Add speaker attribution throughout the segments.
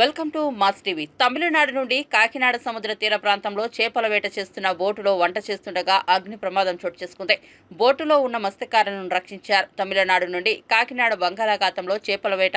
Speaker 1: Welcome to Mass TV. Tamil Nadu నుండి కాకినాడ సముద్ర తీర ప్రాంతంలో చేపల వేట చేస్తున్న బోటులో వంట చేస్తుండగా అగ్ని ప్రమాదం చోటు చేసుకుంది. బోటులో ఉన్న మత్స్యకారులను రక్షించారు. తమిళనాడు నుండి కాకినాడ బంగాళాఖాతంలో చేపల వేట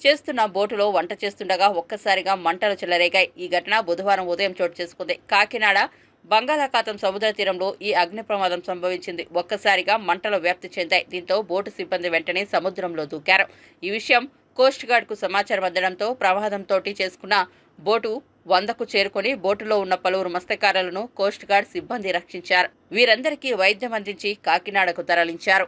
Speaker 1: చేస్తున్న బోటులో వంట చేస్తుండగా ఒక్కసారిగా మంటలు చెలరేగాయి. ఈ ఘటన బుధవారం ఉదయం చోటు చేసుకుంది. కాకినాడ బంగాళాఖాతం సముద్ర తీరంలో ఈ అగ్ని ప్రమాదం సంభవించింది. ఒక్కసారిగా మంటలు వ్యాప్తి చెందాయి. దీంతో బోటు సిబ్బంది వెంటనే సముద్రంలో దూకారు. ఈ విషయం కోస్ట్ గార్డ్కు సమాచారం అందడంతో ప్రమాదంతో చేసుకున్న బోటు వందకు చేరుకొని బోటులో ఉన్న పలువురు మత్స్యకారులను కోస్ట్ గార్డ్ సిబ్బంది రక్షించారు. వీరందరికీ వైద్యం అందించి కాకినాడకు తరలించారు.